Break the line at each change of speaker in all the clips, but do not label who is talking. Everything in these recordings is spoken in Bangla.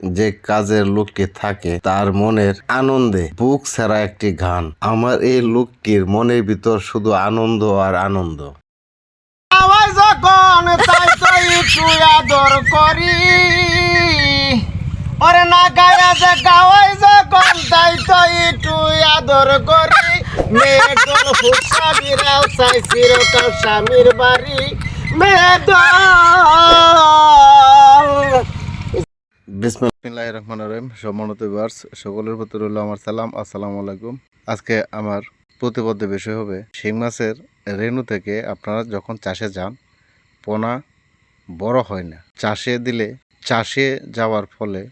যে কাজের লোকটি থাকে তার মনের আনন্দে বুক ছাড়া একটি গান। আমার এই লোকটির মনের ভিতর শুধু আনন্দ আর আনন্দ।
যখন তাই একটু আদর করি ওরে না গায়া যে গাওয়াই যখন তাই তো একটু আদর করি। মেয়েদল হুসা চাই চিরকাল স্বামীর বাড়ি। মেয়েদল
বিসমিল্লাহ। সম্মানিত ভিউয়ার্স সকলের প্রতি রইল আমার সালাম, আসসালামু আলাইকুম। আজকে আমার প্রতিবদ্ধ বিষয় হবে শিং মাছের রেণু থেকে আপনারা যখন চাষে যান, পোনা বড় হয় না। চাষে দিলে, চাষে যাওয়ার ফলে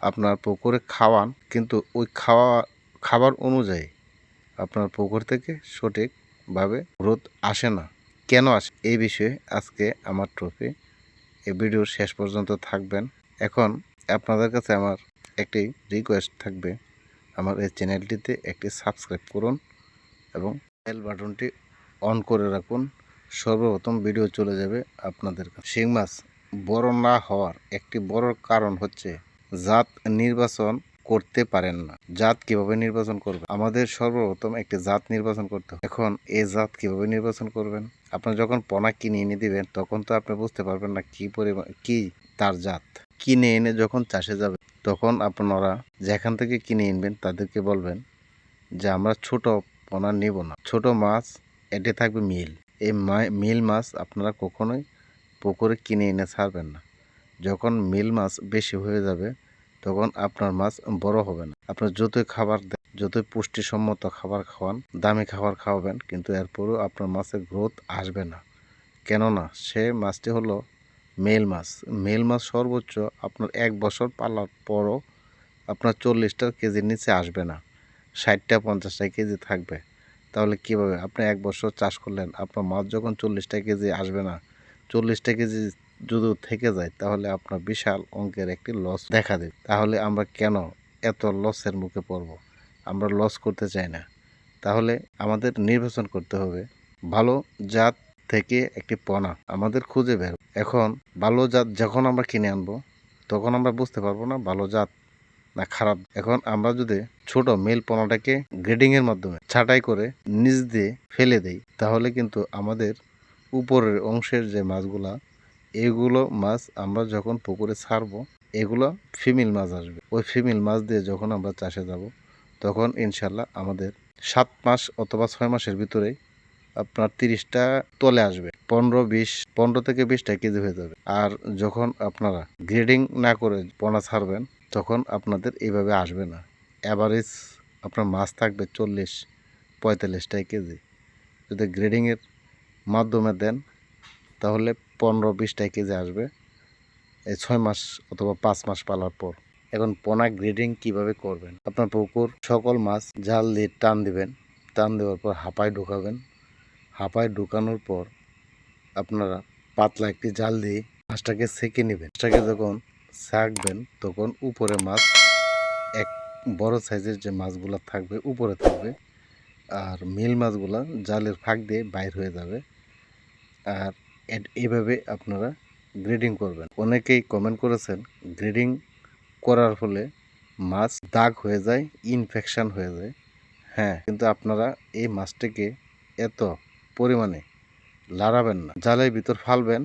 আপনার পুকুরে খাওয়ান, কিন্তু ওই খাওয়া, খাবার অনুযায়ী আপনার পুকুর থেকে সঠিকভাবে গ্রোথ আসে না। কেন আসে? এই বিষয়ে আজকে আমার ট্রফি এই ভিডিওর শেষ পর্যন্ত থাকবেন। এখন আপনাদের কাছে আমার একটি রিকোয়েস্ট থাকবে। আমার এই চ্যানেলটিতে একটি সাবস্ক্রাইব করুন এবং বেল বাটনটি অন করে রাখুন। সর্বপ্রথম ভিডিও চলে যাবে আপনাদের শিং মাছ বড় না হওয়ার একটি বড় কারণ হচ্ছে জাত নির্বাচন করতে পারেন না। জাত কীভাবে নির্বাচন করবে? আমাদের সর্বপ্রথম একটি জাত নির্বাচন করতে হবে। এখন এই জাত কীভাবে নির্বাচন করবেন? আপনার যখন পোনা কিনে এনে দিবেন, তখন তো আপনি বুঝতে পারবেন না কি পরিমাণ, কি তার জাত। কিনে এনে যখন চাষে যাবে তখন আপনারা যেখান থেকে কিনে আনবেন তাদেরকে বলবেন যে, আমরা ছোট পোনা নিব না। ছোট মাছ এটি থাকবে মিল। এই মিল মাছ আপনারা কখনোই পুকুরে কিনে এনে ছাড়বেন না। যখন মিল মাছ বেশি হয়ে যাবে, তখন আপনার মাছ বড় হবে না। আপনার যতই খাবার দেন, যতই পুষ্টিসম্মত খাবার খাওয়ান, দামি খাবার খাওয়াবেন, কিন্তু এরপরেও আপনার মাছের গ্রোথ আসবে না। কেননা, সে মাছটি হলো মেল মাছ। মেল মাছ সর্বোচ্চ আপনার এক বছর পালার পরও আপনার চল্লিশটা কেজির নিচে আসবে না। ষাটটা, পঞ্চাশটা কেজি থাকবে। তাহলে কীভাবে? আপনি এক বছর চাষ করলেন, আপনার মাছ যখন চল্লিশটা কেজি আসবে না, চল্লিশটা কেজি যদি থেকে যায়, তাহলে আপনার বিশাল অঙ্কের একটি লস দেখা দেবে। তাহলে আমরা কেন এত লসের মুখে পড়ব? আমরা লস করতে চাই না। তাহলে আমাদের নির্বাচন করতে হবে। ভালো জাত থেকে একটি পনা আমাদের খুঁজে বের। এখন ভালো জাত যখন আমরা কিনে আনব, তখন আমরা বুঝতে পারব না ভালো জাত না খারাপ। এখন আমরা যদি ছোট মেল পোনাটাকে গ্রেডিং এর মাধ্যমে ছাঁটাই করে নিচ দিয়ে ফেলে দেই, তাহলে কিন্তু আমাদের উপরের অংশের যে মাছগুলা, এগুলো মাছ আমরা যখন পুকুরে ছাড়বো, এগুলো ফিমেল মাছ আসবে। ওই ফিমেল মাছ দিয়ে যখন আমরা চাষে যাব, তখন ইনশাল্লাহ আমাদের সাত মাস অথবা ছয় মাসের ভিতরেই আপনার তিরিশটা তলে আসবে। পনেরো, বিশ, পনেরো থেকে বিশটা কেজি হয়ে যাবে। আর যখন আপনারা গ্রেডিং না করে পোনা ছাড়বেন, তখন আপনাদের এইভাবে আসবে না। অ্যাভারেজ আপনার মাছ থাকবে চল্লিশ পঁয়তাল্লিশটাই কেজি। যদি গ্রেডিংয়ের মাধ্যমে দেন, তাহলে পনেরো বিশটাই কেজি আসবে। এই ছয় মাস অথবা পাঁচ মাস পালার পর। এখন পোনা গ্রেডিং কীভাবে করবেন? আপনার পুকুর, সকল মাছ জাল দিয়ে টান দিবেন। টান দেওয়ার পর হাঁপায় ঢুকাবেন। হাঁপায় ঢুকানোর পর আপনারা পাতলা একটি জাল দিয়ে মাছটাকে সেকে নেবেন। মাছটাকে যখন ছাকবেন তখন উপরে মাছ, এক বড় সাইজের যে মাছগুলো থাকবে, উপরে থাকবে। আর মিল মাছগুলো জালের ফাঁক দিয়ে বাইর হয়ে যাবে। আর এ- এইভাবে আপনারা গ্রেডিং করবেন। অনেকেই কমেন্ট করেছেন, গ্রেডিং করার ফলে মাছ দাগ হয়ে যায় ইনফেকশান হয়ে যায়। হ্যাঁ কিন্তু আপনারা এই মাছটিকে এত পরিমাণে লাড়াবেন না। জালের ভিতর ফালবেন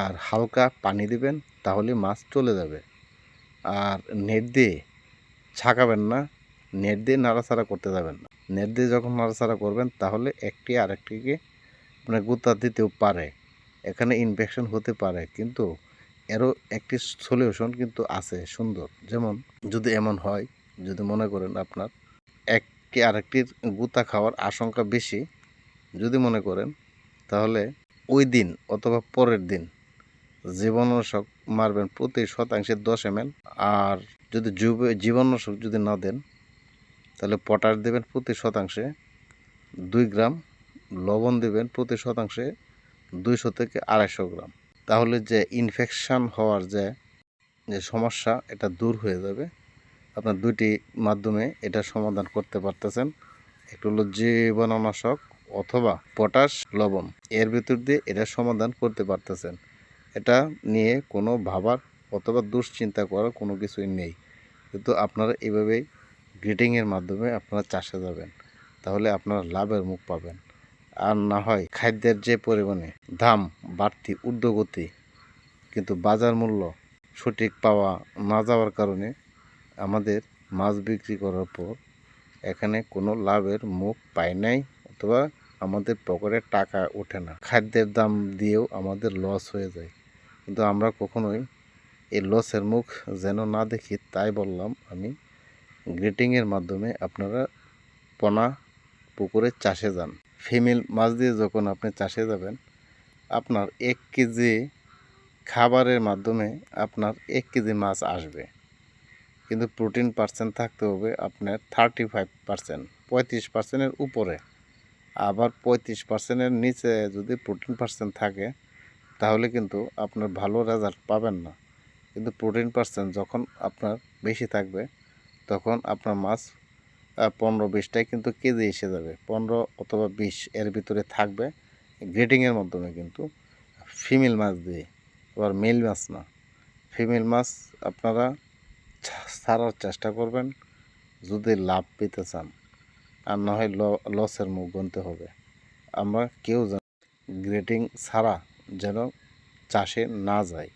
আর হালকা পানি দিবেন, তাহলে মাছ চলে যাবে। আর নেট দিয়ে ছাকাবেন না, নেট দিয়ে নাড়াচাড়া করতে যাবেন না। নেট দিয়ে যখন নাড়াচাড়া করবেন, তাহলে একটি আরেকটিকে মানে গুতা দিতেও পারে। এখানে ইনফেকশন হতে পারে, কিন্তু এরও একটি সলিউশন কিন্তু আছে সুন্দর। যেমন যদি এমন হয়, যদি মনে করেন আপনার, একটি আরেকটির গুতা খাওয়ার আশঙ্কা বেশি যদি মনে করেন, তাহলে ওই দিন অথবা পরের দিন জীবাণুনাশক মারবেন প্রতি শতাংশে দশ এম আর যদি জীব- জীবাণুনাশক যদি না দেন, তাহলে পটাশ দেবেন প্রতি শতাংশে দুই গ্রাম, লবণ দেবেন প্রতি শতাংশে দুইশো থেকে আড়াইশো গ্রাম। তাহলে যে ইনফেকশান হওয়ার যে যে সমস্যা, এটা দূর হয়ে যাবে। আপনার দুইটি মাধ্যমে এটা সমাধান করতে পারতেছেন। একটু হলো জীবাণুনাশক অথবা পটাশ লবণ। এর ভিতর দিয়ে এটা সমাধান করতে পারতেছেন। এটা নিয়ে কোনো ভাবার অথবা দুশ্চিন্তা করার কোনো কিছুই নেই। কিন্তু আপনারা এভাবেই গ্রিটিংয়ের মাধ্যমে আপনারা চাষে যাবেন। তাহলে আপনারা লাভের মুখ পাবেন। আর না হয় খাদ্যের যে পরিমাণে দাম বাড়তি ঊর্ধ্বগতি, কিন্তু বাজার মূল্য সঠিক পাওয়া না যাওয়ার কারণে আমাদের মাছ বিক্রি করার পর এখানে কোনো লাভের মুখ পায় নাই অথবা আমাদের পকেটে টাকা ওঠে না। খাদ্যের দাম দিয়েও আমাদের লস হয়ে যায়। কিন্তু আমরা কখনোই এই লসের মুখ যেন না দেখি, তাই বললাম আমি গ্রেটিংয়ের মাধ্যমে আপনারা পোনা পুকুরে চাষে যান। ফিমেল মাছ দিয়ে যখন আপনি চাষে যাবেন, আপনার এক কেজি খাবারের মাধ্যমে আপনার এক কেজি মাছ আসবে। কিন্তু প্রোটিন পার্সেন্ট থাকতে হবে আপনার থার্টি ফাইভ পার্সেন্ট পঁয়ত্রিশ পার্সেন্টের উপরে। আবার পঁয়ত্রিশ পার্সেন্টের নিচে যদি প্রোটিন পার্সেন্ট থাকে, তাহলে কিন্তু আপনার ভালো রেজাল্ট পাবেন না। কিন্তু প্রোটিন পার্সেন্ট যখন আপনার বেশি থাকবে, তখন আপনার মাছ পনেরো বিশটাই কিন্তু কেজি এসে যাবে। পনেরো অথবা বিশ এর ভিতরে থাকবে গ্রেডিংয়ের মাধ্যমে কিন্তু। ফিমেল মাছ দিয়ে, আবার মেল মাছ না। ফিমেল মাছ আপনারা ছাড়ার চেষ্টা করবেন। যদি লাভ পেতে চান। আর না হয় লসের মুখ গুনতে হবে। আমরা কেউ যেন গ্রেটিং ছাড়া যেন চাষে না যায়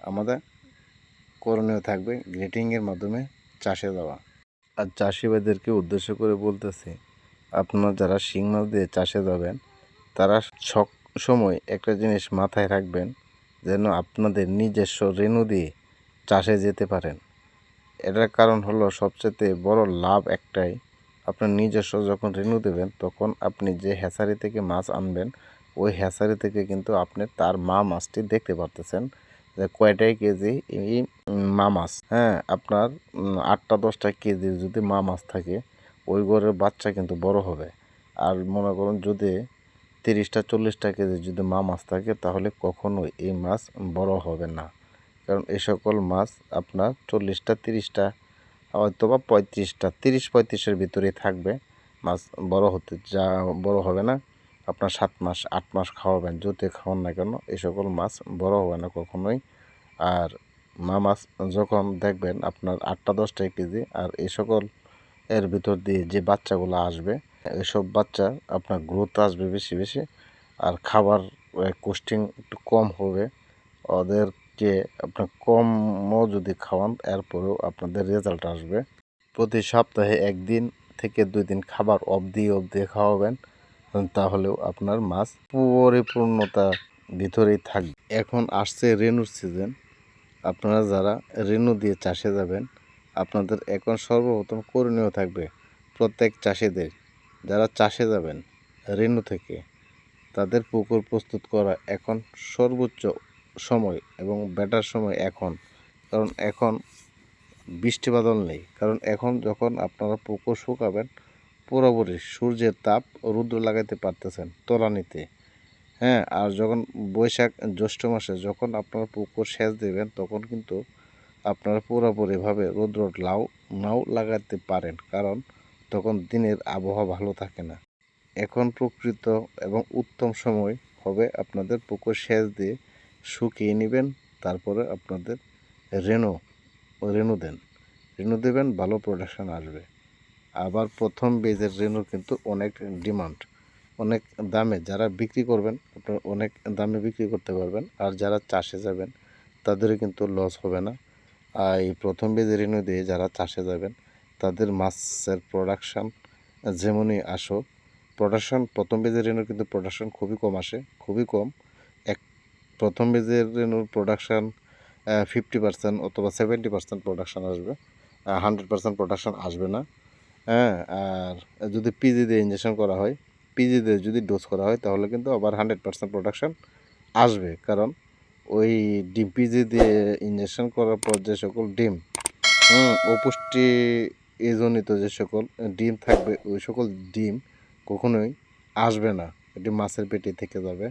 আমাদের করণীয় থাকবে গ্রেটিংয়ের মাধ্যমে চাষে যাওয়া। আর চাষিবাদেরকে উদ্দেশ্য করে বলতেছি, আপনারা যারা শিং মাছ দিয়ে চাষে যাবেন, তারা সব সময় একটা জিনিস মাথায় রাখবেন, যেন আপনাদের নিজস্ব রেণু দিয়ে চাষে যেতে পারেন। এটার কারণ হলো সবচেয়ে বড় লাভ একটাই আপনার নিজস্ব যখন রেণু দেবেন, তখন আপনি যে হ্যাচারি থেকে মাছ আনবেন, ওই হ্যাচারি থেকে কিন্তু আপনি তার মা মাছটি দেখতে পারতেছেন। যে কয়টাই কেজি এই মা মাছ? হ্যাঁ আপনার আটটা, দশটা কেজি যদি মা মাছ থাকে, ওই গড়ের বাচ্চা কিন্তু বড় হবে। আর মনে করুন যদি তিরিশটা, চল্লিশটা কেজি যদি মা মাছ থাকে, তাহলে কখনোই এই মাছ বড় হবে না। কারণ এই সকল মাছ আপনার চল্লিশটা, তিরিশটা হয়তো বা পঁয়ত্রিশটা, তিরিশ পঁয়ত্রিশের ভিতরে থাকবে মাছ, বড় হতে যা বড় হবে না। আপনার সাত মাস, আট মাস খাওয়াবেন যদি খাওয়ান না কেন, এই সকল মাছ বড় হবে না কখনোই। আর মা মাছ যখন দেখবেন আপনার আটটা, দশটা কেজি, আর এই সকল এর ভিতর দিয়ে যে বাচ্চাগুলো আসবে, এসব বাচ্চা আপনার গ্রোথ আসবে বেশি বেশি। আর খাবার কোস্টিং একটু কম হবে। ওদেরকে আপনার কমও যদি খাওয়ান, এরপরেও আপনাদের রেজাল্ট আসবে। প্রতি সপ্তাহে একদিন থেকে দুই দিন খাবার অবধি অবধি খাওয়াবেন, তাহলেও আপনার মাছ পরিপূর্ণতা ভিতরেই থাকবে। এখন আসছে রেনুর সিজন আপনারা যারা রেনু দিয়ে চাষে যাবেন, আপনাদের এখন সর্বপ্রথম করণীয় থাকবে প্রত্যেক চাষিদের, যারা চাষে যাবেন রেনু থেকে, তাদের পুকুর প্রস্তুত করা এখন সর্বোচ্চ সময় এবং বেটার সময় এখন। কারণ এখন বৃষ্টি বাদল নেই। কারণ এখন যখন আপনারা পুকুর শুকাবেন, পুরোপুরি সূর্যের তাপ রুদ্র লাগাইতে পারতেছেন তলানিতে। হ্যাঁ আর যখন বৈশাখ, জ্যৈষ্ঠ মাসে যখন আপনারা পুকুর সেচ দেবেন, তখন কিন্তু আপনারা পুরোপুরিভাবে রৌদ্র লাউ, নাও লাগাতে পারেন। কারণ তখন দিনের আবহাওয়া ভালো থাকে না। এখন প্রকৃত এবং উত্তম সময় হবে আপনাদের পুকুর সেচ দিয়ে শুকিয়ে নেবেন, তারপরে আপনাদের রেণু রেণু দেন। রেণু দেবেন, ভালো প্রোডাকশন আসবে। আবার প্রথম বেজের রেণুর কিন্তু অনেক ডিমান্ড অনেক দামে। যারা বিক্রি করবেন, আপনার অনেক দামে বিক্রি করতে পারবেন। আর যারা চাষে যাবেন তাদেরও কিন্তু লস হবে না। আর এই প্রথম বেজে রেণু দিয়ে যারা চাষে যাবেন, তাদের মাছের প্রোডাকশান যেমনই আসো প্রোডাকশন প্রথম বেজের রেণুর কিন্তু প্রোডাকশন খুবই কম আসে, খুবই কম। প্রথম বেজের প্রোডাকশান ফিফটি পার্সেন্ট অথবা সেভেন্টি পার্সেন্ট প্রোডাকশান আসবে। হান্ড্রেড পার্সেন্ট প্রোডাকশান আসবে না। হ্যাঁ আর যদি পিজি দিয়ে ইঞ্জেকশন করা হয় পিজি দিয়ে যদি ডোজ করা হয়, তাহলে কিন্তু আবার হান্ড্রেড পার্সেন্ট প্রোডাকশান আসবে। কারণ ওই ডিম পিজি দিয়ে ইঞ্জেকশন করার পর যে সকল ডিম অপুষ্টি এজনিত যে সকল ডিম থাকবে, ওই সকল ডিম কখনোই আসবে না। এটি মাছের পেটে থেকে যাবে।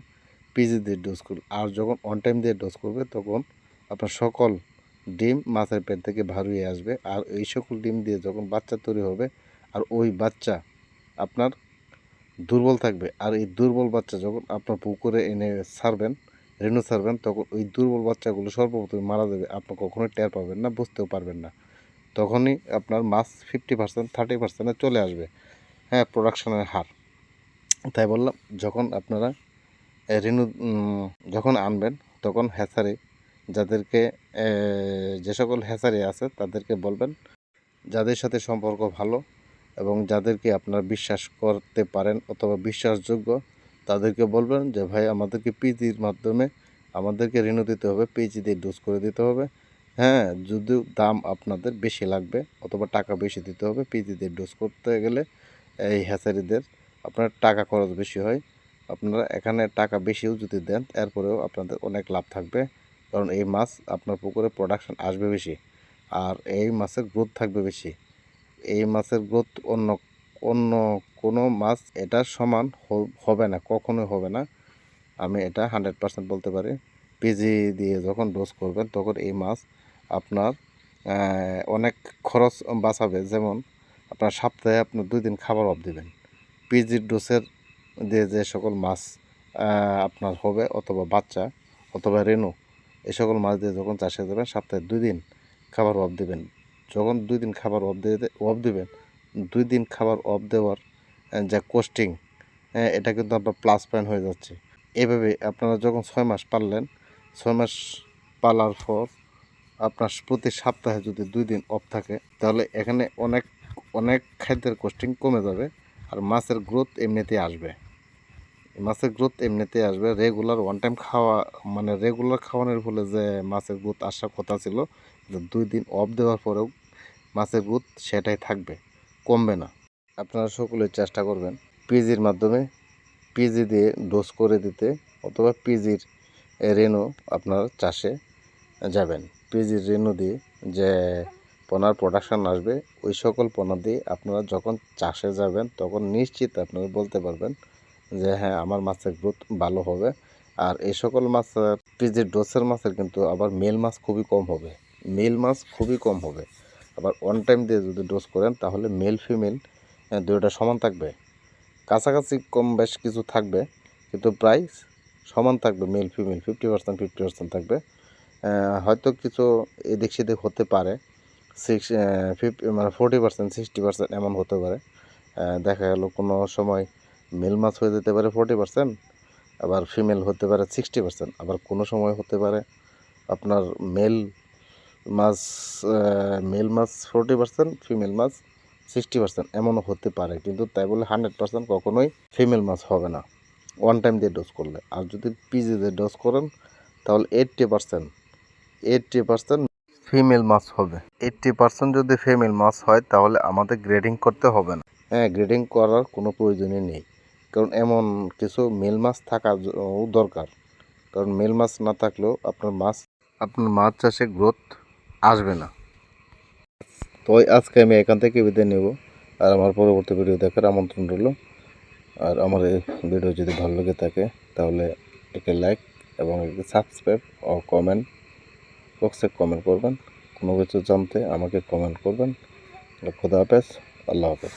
পিজি দিয়ে ডোজ করবে আর যখন অন টাইম দিয়ে ডোজ করবে, তখন আপনার সকল ডিম মাছের পেট থেকে ভার হয়ে আসবে। আর এই সকল ডিম দিয়ে যখন বাচ্চা তৈরি হবে, আর ওই বাচ্চা আপনার দুর্বল থাকবে। আর এই দুর্বল বাচ্চা যখন আপনার পুকুরে এনে ছাড়বেন রেণু ছাড়বেন তখন ওই দুর্বল বাচ্চাগুলো সর্বপ্রথম মারা যাবে। আপনি কখনোই টের পাবেন না, বুঝতেও পারবেন না। তখনই আপনার মাছ ফিফটি পার্সেন্ট থার্টি পার্সেন্টে চলে আসবে হ্যাঁ প্রোডাকশনের হার। তাই বললাম, যখন আপনারা রেণু যখন আনবেন, তখন হ্যাচারি, যাদেরকে যে সকল হ্যাচারি আছে, তাদেরকে বলবেন, যাদের সাথে সম্পর্ক ভালো এবং যাদেরকে আপনারা বিশ্বাস করতে পারেন অথবা বিশ্বাসযোগ্য, তাদেরকে বলবেন যে, ভাই, আমাদেরকে পিজির মাধ্যমে আমাদেরকে রেণু দিতে হবে, পিজি দিয়ে ডোজ করে দিতে হবে। হ্যাঁ যদিও দাম আপনাদের বেশি লাগবে অথবা টাকা বেশি দিতে হবে, পিজি দিয়ে ডোজ করতে গেলে এই হ্যাচারিদের আপনার টাকা খরচ বেশি হয়। আপনারা এখানে টাকা বেশিও যদি দেন, এরপরেও আপনাদের অনেক লাভ থাকবে। কারণ এই মাছ আপনার পুকুরে প্রোডাকশান আসবে বেশি, আর এই মাছের গ্রোথ থাকবে বেশি। এই মাছের গ্রোথ অন্য অন্য কোনো মাছ এটার সমান হবে না, কখনোই হবে না। আমি এটা হান্ড্রেড পার্সেন্ট বলতে পারি। পিজি দিয়ে যখন ডোজ করবেন, তখন এই মাছ আপনার অনেক খরচ বাঁচাবে। যেমন, আপনার সপ্তাহে আপনার দুই দিন খাবার অফ দিবেন। পিজির ডোসের দিয়ে যে সকল মাছ আপনার হবে অথবা বাচ্চা অথবা রেনু এই সকল মাছ দিয়ে যখন চাষে যাবেন সপ্তাহে দুই দিন খাবার অফ দিবেন। যখন দুই দিন খাবার অফ দিয়ে অফ দিবেন, দুই দিন খাবার অফ দেওয়ার যা কোস্টিং এটা কিন্তু আপনার প্লাস পয়েন্ট হয়ে যাচ্ছে। এভাবে আপনারা যখন ছয় মাস পারলেন ছয় মাস পালার পর আপনার প্রতি সপ্তাহে যদি দুই দিন অফ থাকে, তাহলে এখানে অনেক অনেক খাদ্যের কোস্টিং কমে যাবে আর মাছের গ্রোথ এমনিতেই আসবে। মাছের গ্রোথ এমনিতেই আসবে। রেগুলার ওয়ান টাইম খাওয়া মানে রেগুলার খাওয়ানোর ফলে যে মাছের গ্রোথ আসার কথা ছিল দুই দিন অফ দেওয়ার পরেও মাছের গ্রোথ সেটাই থাকবে, কমবে না। আপনারা সকলে চেষ্টা করবেন পিজির মাধ্যমে পিজি দিয়ে ডোজ করে দিতে, অথবা পিজির রেনু আপনার চাষে যাবেন। পিজির রেনু দিয়ে যে পোনার প্রোডাকশান আসবে, ওই সকল পোনা দিয়ে আপনারা যখন চাষে যাবেন, তখন নিশ্চিত আপনারা বলতে পারবেন যে হ্যাঁ আমার মাছের গ্রোথ ভালো হবে। আর এই সকল মাছের পিজির ডোসের মাছের কিন্তু আবার মেল মাছ খুবই কম হবে। মেল মাছ খুবই কম হবে। আবার অন টাইম দিয়ে যদি ডোজ করেন, তাহলে মেল ফিমেল দুটোটা সমান থাকবে। কাছাকাছি কম বেশ কিছু থাকবে, কিন্তু প্রায় সমান থাকবে male female fifty percent fifty percent থাকবে। হয়তো কিছু এদিক সেদিক হতে পারে সিক্স ফিফটি মানে ফোরটি পার্সেন্ট সিক্সটি পার্সেন্ট এমন হতে পারে। দেখা গেল কোনো সময় মেল মাছ হয়ে যেতে পারে ফোরটি পার্সেন্ট আবার ফিমেল হতে পারে সিক্সটি পার্সেন্ট আবার কোনো সময় হতে পারে আপনার মেল মাছ মেল মাছ ফোরটি পার্সেন্ট ফিমেল মাছ সিক্সটি পার্সেন্ট এমনও হতে পারে, কিন্তু তাই বলে হান্ড্রেড পার্সেন্ট কখনোই ফিমেল মাছ হবে না। ওয়ান টাইম দিয়ে ডোজ করলে। আর যদি পিজি দিয়ে ডোজ করেন, তাহলে eighty percent eighty percent female মাছ হবে। এইট্টি পার্সেন্ট যদি ফিমেল মাছ হয়, তাহলে আমাদের গ্রেডিং করতে হবে না। হ্যাঁ গ্রেডিং করার কোনো প্রয়োজনই নেই। কারণ এমন কিছু মেল মাছ থাকা দরকার। কারণ মেল মাছ না থাকলেও আপনার মাছ আপনার মাছ চাষে গ্রোথ আসবে না। তো আজকে আমি এখান থেকে বিদায় নেব। আর আমার পরবর্তী ভিডিও দেখার আমন্ত্রণ রইল। আর আমার এই ভিডিও যদি ভালো লেগে থাকে, তাহলে একে লাইক এবং একে সাবস্ক্রাইব ও কমেন্ট বক্সে কমেন্ট করবেন। কোনো কিছু জানতে আমাকে কমেন্ট করবেন। খোদা হাফেজ, আল্লাহ হাফেজ।